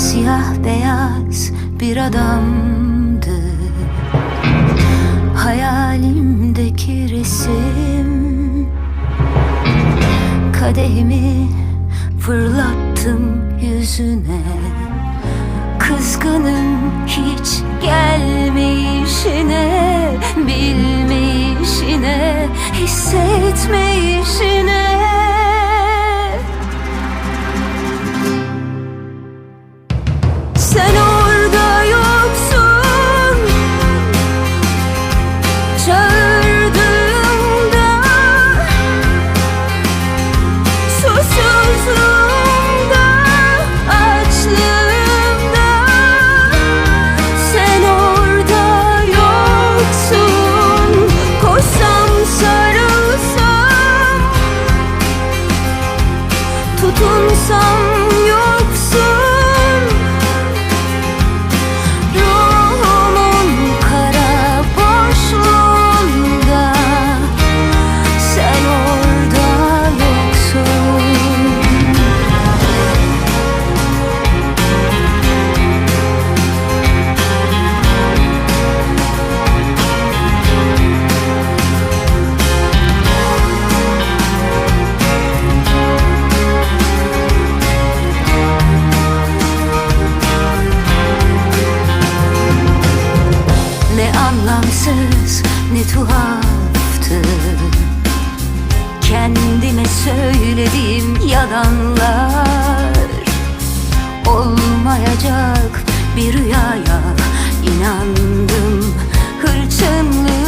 Siyah beyaz bir adamdı. Hayalimdeki resim Kadehimi fırlattım yüzüne. Kızgınım hiç gelmeyişine Bilmeyişine Hissetmeyişine tuhaftı. Kendime söylediğim yalanlar. Olmayacak bir rüyaya inandım. Hırçınlık